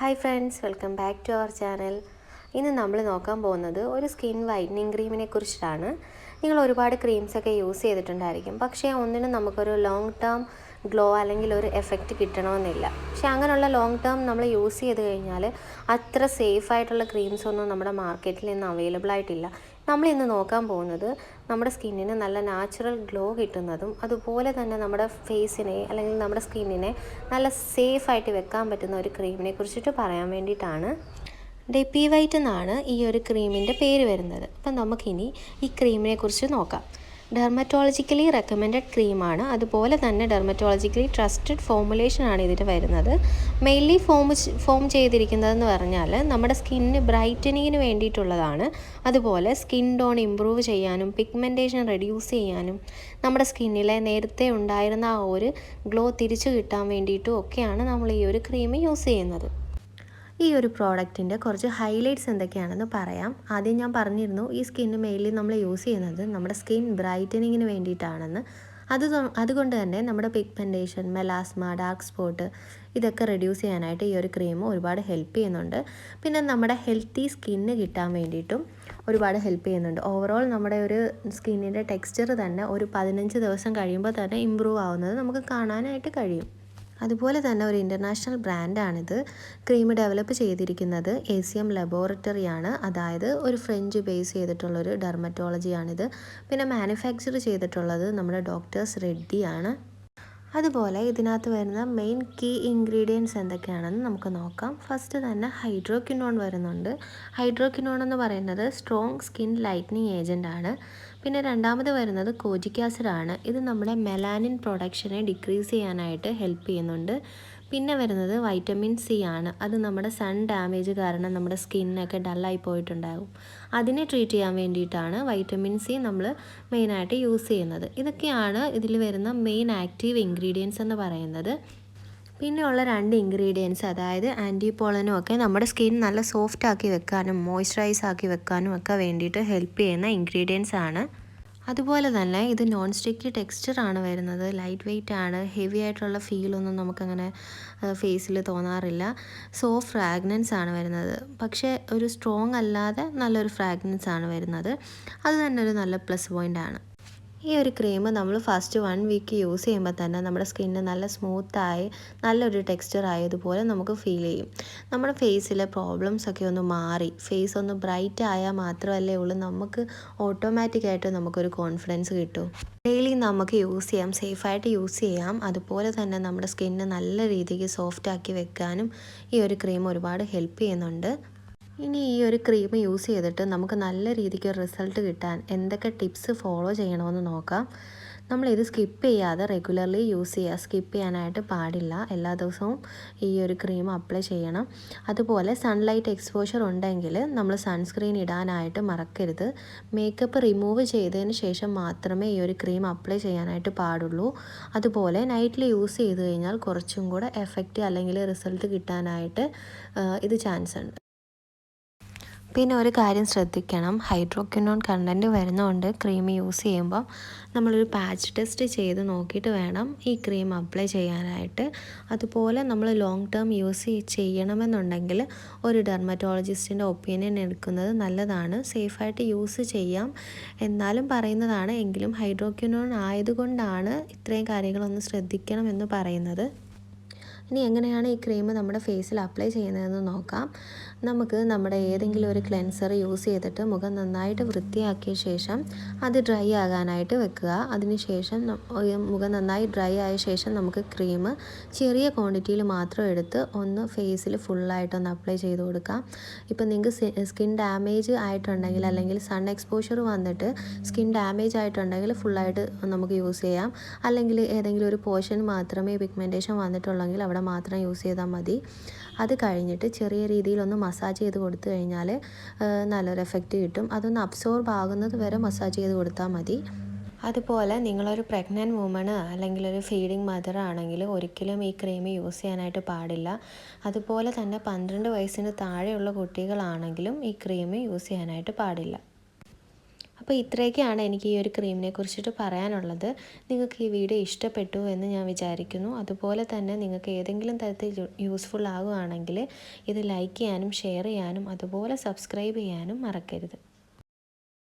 Hi friends welcome back to our channel ഇന്ന് നമ്മൾ നോക്കാൻ പോകുന്നത് ഒരു സ്കിൻ വൈറ്റനിങ് ക്രീമിനെ കുറിച്ചിട്ടാണ്. നിങ്ങൾ ഒരുപാട് ക്രീംസൊക്കെ യൂസ് ചെയ്തിട്ടുണ്ടായിരിക്കും. പക്ഷേ ഒന്നിനും നമുക്കൊരു ലോങ് ടേം ഗ്ലോ അല്ലെങ്കിൽ ഒരു എഫക്റ്റ് കിട്ടണമെന്നില്ല. പക്ഷേ അങ്ങനെയുള്ള ലോങ് ടേം നമ്മൾ യൂസ് ചെയ്ത് കഴിഞ്ഞാൽ അത്ര സേഫ് ആയിട്ടുള്ള ക്രീംസ് ഒന്നും നമ്മുടെ മാർക്കറ്റിൽ ഇന്ന് അവൈലബിൾ ആയിട്ടില്ല. നമ്മൾ ഇന്ന് നോക്കാൻ പോകുന്നത് നമ്മുടെ സ്കിന്നിന് നല്ല നാച്ചുറൽ ഗ്ലോ കിട്ടുന്നതും അതുപോലെ തന്നെ നമ്മുടെ ഫേസിനെ അല്ലെങ്കിൽ നമ്മുടെ സ്കിന്നിനെ നല്ല സേഫായിട്ട് വെക്കാൻ പറ്റുന്ന ഒരു ക്രീമിനെ കുറിച്ചിട്ട് പറയാൻ വേണ്ടിയിട്ടാണ്. ഡെപ്പി വൈറ്റ് എന്നാണ് ഈ ഒരു ക്രീമിന്റെ പേര് വരുന്നത്. അപ്പം നമുക്കിനി ഈ ക്രീമിനെ കുറിച്ച് നോക്കാം. ഡെർമറ്റോളജിക്കലി റെക്കമെൻഡഡ് ക്രീമാണ് അതുപോലെ തന്നെ ഡെർമറ്റോളജിക്കലി ട്രസ്റ്റഡ് ഫോമുലേഷനാണ് ഇതിന് വരുന്നത്. മെയിൻലി ഫോം ഫോം ചെയ്തിരിക്കുന്നതെന്ന് പറഞ്ഞാൽ നമ്മുടെ സ്കിന്ന് ബ്രൈറ്റനിങ്ങിന് വേണ്ടിയിട്ടുള്ളതാണ്. അതുപോലെ സ്കിൻ ടോൺ ഇമ്പ്രൂവ് ചെയ്യാനും പിഗ്മെന്റേഷൻ റെഡ്യൂസ് ചെയ്യാനും നമ്മുടെ സ്കിന്നിലെ നേരത്തെ ഉണ്ടായിരുന്ന ആ ഒരു ഗ്ലോ തിരിച്ചു കിട്ടാൻ വേണ്ടിയിട്ടും ഒക്കെയാണ് നമ്മൾ ഈ ഒരു ക്രീം യൂസ് ചെയ്യുന്നത്. ഈ ഒരു പ്രോഡക്റ്റിന്റെ കുറച്ച് ഹൈലൈറ്റ്സ് എന്തൊക്കെയാണെന്ന് പറയാം. ആദ്യം ഞാൻ പറഞ്ഞിരുന്നു ഈ സ്കിന്ന് മെയിൻലി നമ്മൾ യൂസ് ചെയ്യുന്നത് നമ്മുടെ സ്കിൻ ബ്രൈറ്റനിങ്ങിന് വേണ്ടിയിട്ടാണെന്ന്. അത് അതുകൊണ്ട് തന്നെ നമ്മുടെ പിഗ്മെന്റേഷൻ മെലാസ്മ ഡാർക്ക് സ്പോട്ട് ഇതൊക്കെ റെഡ്യൂസ് ചെയ്യാനായിട്ട് ഈ ഒരു ക്രീം ഒരുപാട് ഹെൽപ്പ് ചെയ്യുന്നുണ്ട്. പിന്നെ നമ്മുടെ ഹെൽത്തി സ്കിന്ന് കിട്ടാൻ വേണ്ടിയിട്ടും ഒരുപാട് ഹെൽപ്പ് ചെയ്യുന്നുണ്ട്. ഓവറോൾ നമ്മുടെ ഒരു സ്കിന്നിന്റെ ടെക്സ്ചർ തന്നെ ഒരു പതിനഞ്ച് ദിവസം കഴിയുമ്പോൾ തന്നെ ഇമ്പ്രൂവ് ആവുന്നത് നമുക്ക് കാണാനായിട്ട് കഴിയും. അതുപോലെ തന്നെ ഒരു ഇന്റർനാഷണൽ ബ്രാൻഡാണിത് ക്രീം ഡെവലപ്പ് ചെയ്തിരിക്കുന്നത് എ സി എം ലബോറട്ടറിയാണ് അതായത് ഒരു ഫ്രഞ്ച് ബേസ് ചെയ്തിട്ടുള്ളൊരു ഡെർമറ്റോളജിയാണിത് പിന്നെ മാനുഫാക്ചർ ചെയ്തിട്ടുള്ളത് നമ്മുടെ ഡോക്ടേഴ്സ് റെഡ്ഡിയാണ് അതുപോലെ ഇതിനകത്ത് വരുന്ന മെയിൻ കീ ഇൻഗ്രീഡിയൻസ് എന്തൊക്കെയാണെന്ന് നമുക്ക് നോക്കാം. ഫസ്റ്റ് തന്നെ ഹൈഡ്രോക്വിനോൺ വരുന്നുണ്ട്. ഹൈഡ്രോക്വിനോൺ എന്ന് പറയുന്നത് സ്ട്രോങ് സ്കിൻ ലൈറ്റനിങ് ഏജന്റ് ആണ്. പിന്നെ രണ്ടാമത് വരുന്നത് കോജിക് ആസിഡ് ആണ്. ഇത് നമ്മുടെ മെലാനിൻ പ്രൊഡക്ഷനെ ഡിക്രീസ് ചെയ്യാനായിട്ട് ഹെൽപ്പ് ചെയ്യുന്നുണ്ട്. പിന്നെ വരുന്നത് വൈറ്റമിൻ സി ആണ്. അത് നമ്മുടെ സൺ ഡാമേജ് കാരണം നമ്മുടെ സ്കിന്നൊക്കെ ഡള്ളായി പോയിട്ടുണ്ടാകും. അതിനെ ട്രീറ്റ് ചെയ്യാൻ വേണ്ടിയിട്ടാണ് വൈറ്റമിൻ സി നമ്മൾ മെയിനായിട്ട് യൂസ് ചെയ്യുന്നത്. ഇതൊക്കെയാണ് ഇതിൽ വരുന്ന മെയിൻ ആക്റ്റീവ് ഇൻഗ്രീഡിയൻസ് എന്ന് പറയുന്നത്. പിന്നെയുള്ള രണ്ട് ഇൻഗ്രീഡിയൻസ് അതായത് ആന്റിപോളനും ഒക്കെ നമ്മുടെ സ്കിൻ നല്ല സോഫ്റ്റ് ആക്കി വെക്കാനും മോയ്സ്ചറൈസ് ആക്കി വെക്കാനും ഒക്കെ വേണ്ടിയിട്ട് ഹെൽപ്പ് ചെയ്യുന്ന ഇൻഗ്രീഡിയൻസ് ആണ്. അതുപോലെ തന്നെ ഇത് നോൺ സ്റ്റിക്കി ടെക്സ്ചറാണ് വരുന്നത്. ലൈറ്റ് വെയ്റ്റ് ആണ്. ഹെവി ആയിട്ടുള്ള ഫീലൊന്നും നമുക്കങ്ങനെ ഫേസിൽ തോന്നാറില്ല. സോ ഫ്രാഗ്നൻസ് ആണ് വരുന്നത്. പക്ഷേ ഒരു സ്ട്രോങ് അല്ലാതെ നല്ലൊരു ഫ്രാഗ്നൻസ് ആണ് വരുന്നത്. അത് തന്നെ ഒരു നല്ല പ്ലസ് പോയിന്റ് ആണ്. ഈ ഒരു ക്രീം നമ്മൾ ഫസ്റ്റ് വൺ വീക്ക് യൂസ് ചെയ്യുമ്പോൾ തന്നെ നമ്മുടെ സ്കിന്ന് നല്ല സ്മൂത്തായി നല്ലൊരു ടെക്സ്ചർ ആയതുപോലെ നമുക്ക് ഫീൽ ചെയ്യും. നമ്മുടെ ഫേസിലെ പ്രോബ്ലംസ് ഒക്കെ ഒന്ന് മാറി ഫേസ് ഒന്ന് ബ്രൈറ്റ് ആയാൽ മാത്രമല്ലേ ഉള്ളൂ നമുക്ക് ഓട്ടോമാറ്റിക്കായിട്ട് നമുക്കൊരു കോൺഫിഡൻസ് കിട്ടും. ഡെയിലി നമുക്ക് യൂസ് ചെയ്യാം സേഫായിട്ട് യൂസ് ചെയ്യാം. അതുപോലെ തന്നെ നമ്മുടെ സ്കിന്ന് നല്ല രീതിക്ക് സോഫ്റ്റ് ആക്കി വെക്കാനും ഈ ഒരു ക്രീം ഒരുപാട് ഹെൽപ്പ് ചെയ്യുന്നുണ്ട്. ഇനി ഈ ഒരു ക്രീം യൂസ് ചെയ്തിട്ട് നമുക്ക് നല്ല രീതിക്ക് റിസൾട്ട് കിട്ടാൻ എന്തൊക്കെ ടിപ്സ് ഫോളോ ചെയ്യണമെന്ന് നോക്കാം. നമ്മളിത് സ്കിപ്പ് ചെയ്യാതെ റെഗുലർലി യൂസ് ചെയ്യുക സ്കിപ്പ് ചെയ്യാനായിട്ട് പാടില്ല. എല്ലാ ദിവസവും ഈ ഒരു ക്രീം അപ്ലൈ ചെയ്യണം. അതുപോലെ സൺലൈറ്റ് എക്സ്പോഷർ ഉണ്ടെങ്കിൽ നമ്മൾ സൺസ്ക്രീൻ ഇടാനായിട്ട് മറക്കരുത്. മേക്കപ്പ് റിമൂവ് ചെയ്തതിന് ശേഷം മാത്രമേ ഈ ഒരു ക്രീം അപ്ലൈ ചെയ്യാനായിട്ട് പാടുള്ളൂ. അതുപോലെ നൈറ്റിൽ യൂസ് ചെയ്ത് കഴിഞ്ഞാൽ കുറച്ചും കൂടെ എഫക്റ്റ് അല്ലെങ്കിൽ റിസൾട്ട് കിട്ടാനായിട്ട് ഇത് ചാൻസ് ഉണ്ട്. പിന്നെ ഒരു കാര്യം ശ്രദ്ധിക്കണം. ഹൈഡ്രോക്വിനോൺ കണ്ടന്റ് വരുന്നതുകൊണ്ട് ക്രീം യൂസ് ചെയ്യുമ്പോൾ നമ്മളൊരു പാച്ച് ടെസ്റ്റ് ചെയ്ത് നോക്കിയിട്ട് വേണം ഈ ക്രീം അപ്ലൈ ചെയ്യാനായിട്ട്. അതുപോലെ നമ്മൾ ലോങ് ടേം യൂസ് ചെയ്യണമെന്നുണ്ടെങ്കിൽ ഒരു ഡെർമറ്റോളജിസ്റ്റിന്റെ ഒപ്പീനിയൻ എടുക്കുന്നത് നല്ലതാണ്. സേഫായിട്ട് യൂസ് ചെയ്യാം. എന്നാലും പറയുന്നതാണ് എങ്കിലും ഹൈഡ്രോക്വിനോൺ ആയതുകൊണ്ടാണ് ഇത്രയും കാര്യങ്ങളൊന്ന് ശ്രദ്ധിക്കണം എന്ന് പറയുന്നത്. ഇനി എങ്ങനെയാണ് ഈ ക്രീം നമ്മുടെ ഫേസിൽ അപ്ലൈ ചെയ്യുന്നതെന്ന് നോക്കാം. നമുക്ക് നമ്മുടെ ഏതെങ്കിലും ഒരു ക്ലെൻസർ യൂസ് ചെയ്തിട്ട് മുഖം നന്നായിട്ട് വൃത്തിയാക്കിയ ശേഷം അത് ഡ്രൈ ആകാനായിട്ട് വെക്കുക. അതിനുശേഷം മുഖം നന്നായി ഡ്രൈ ആയ ശേഷം നമുക്ക് ക്രീം ചെറിയ ക്വാണ്ടിറ്റിയിൽ മാത്രം എടുത്ത് ഒന്ന് ഫേസിൽ ഫുള്ളായിട്ടൊന്ന് അപ്ലൈ ചെയ്ത് കൊടുക്കാം. ഇപ്പം നിങ്ങൾക്ക് സ്കിൻ ഡാമേജ് ആയിട്ടുണ്ടെങ്കിൽ അല്ലെങ്കിൽ സൺ എക്സ്പോഷർ വന്നിട്ട് സ്കിൻ ഡാമേജ് ആയിട്ടുണ്ടെങ്കിൽ ഫുള്ളായിട്ട് നമുക്ക് യൂസ് ചെയ്യാം. അല്ലെങ്കിൽ ഏതെങ്കിലും ഒരു പോർഷൻ മാത്രമേ പിഗ്മെന്റേഷൻ വന്നിട്ടുള്ളെങ്കിൽ അവിടെ മാത്രം യൂസ് ചെയ്താൽ മതി. അത് കഴിഞ്ഞിട്ട് ചെറിയ രീതിയിലൊന്ന് മസാജ് ചെയ്ത് കൊടുത്തു കഴിഞ്ഞാൽ നല്ലൊരു എഫക്റ്റ് കിട്ടും. അതൊന്ന് അബ്സോർബ് ആകുന്നത് വരെ മസാജ് ചെയ്ത് കൊടുത്താൽ മതി. അതുപോലെ നിങ്ങളൊരു പ്രഗ്നന്റ് വുമണ് അല്ലെങ്കിൽ ഒരു ഫീഡിങ് മദർ ആണെങ്കിൽ ഒരിക്കലും ഈ ക്രീം യൂസ് ചെയ്യാനായിട്ട് പാടില്ല. അതുപോലെ തന്നെ പന്ത്രണ്ട് വയസ്സിന് താഴെയുള്ള കുട്ടികളാണെങ്കിലും ഈ ക്രീം യൂസ് ചെയ്യാനായിട്ട് പാടില്ല. അപ്പോൾ ഇത്രയൊക്കെയാണ് എനിക്ക് ഈ ഒരു ക്രീമിനെ കുറിച്ചിട്ട് പറയാനുള്ളത്. നിങ്ങൾക്ക് ഈ വീഡിയോ ഇഷ്ടപ്പെട്ടു എന്ന് ഞാൻ വിചാരിക്കുന്നു. അതുപോലെ തന്നെ നിങ്ങൾക്ക് ഏതെങ്കിലും തരത്തിൽ യൂസ്ഫുൾ ആകുകയാണെങ്കിൽ ഇത് ലൈക്ക് ചെയ്യാനും ഷെയർ ചെയ്യാനും അതുപോലെ സബ്സ്ക്രൈബ് ചെയ്യാനും മറക്കരുത്.